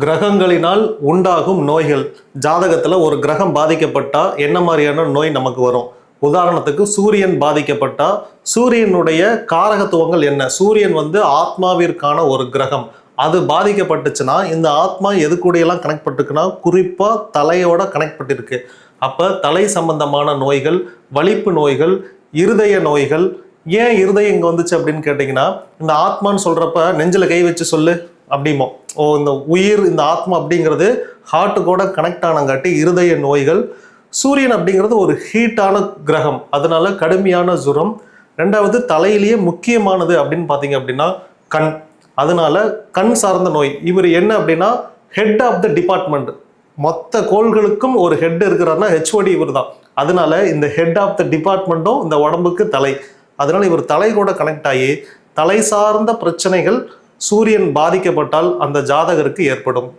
கிரகங்களினால் உண்டாகும் நோய்கள். ஜாதகத்தில் ஒரு கிரகம் பாதிக்கப்பட்டால் என்ன மாதிரியான நோய் நமக்கு வரும்? உதாரணத்துக்கு சூரியன் பாதிக்கப்பட்டால் சூரியனுடைய காரகத்துவங்கள் என்ன? சூரியன் வந்து ஆத்மாவிற்கான ஒரு கிரகம். அது பாதிக்கப்பட்டுச்சுன்னா இந்த ஆத்மா எது கூடயெல்லாம் கனெக்ட் பட்டிருக்குன்னா குறிப்பாக தலையோட கனெக்ட் பட்டிருக்கு. அப்போ தலை சம்பந்தமான நோய்கள் வலிப்பு நோய்கள் இருதய நோய்கள் ஏன் இருதயம் இங்கே வந்துச்சு அப்படின்னு கேட்டிங்கன்னா இந்த ஆத்மான்னு சொல்கிறப்ப நெஞ்சில் கை வச்சு சொல்லு. அப்படிமோ ஓ இந்த உயிர் இந்த ஆத்மா அப்படிங்கிறது ஹார்ட்டு கூட கனெக்ட் ஆனங்காட்டி இருதய நோய்கள் சூரியன் அப்படிங்கிறது ஒரு ஹீட்டான கிரகம். அதனால கடுமையான ஜுரம். ரெண்டாவது தலையிலேயே முக்கியமானது அப்படின்னு பார்த்தீங்க அப்படின்னா கண். அதனால கண் சார்ந்த நோய். இவர் என்ன அப்படின்னா ஹெட் ஆஃப் த டிபார்ட்மெண்ட் மொத்த கோள்களுக்கும் ஒரு ஹெட் இருக்கிறாருன்னா ஹெச்ஓடி இவர் தான் அதனால இந்த ஹெட் ஆஃப் த டிபார்ட்மெண்ட்டும் இந்த உடம்புக்கு தலை. அதனால இவர் தலை கூட கனெக்ட் ஆகி தலை சார்ந்த பிரச்சனைகள் சூரியன் பாதிக்கப்பட்டால் அந்த ஜாதகருக்கு ஏற்படும்.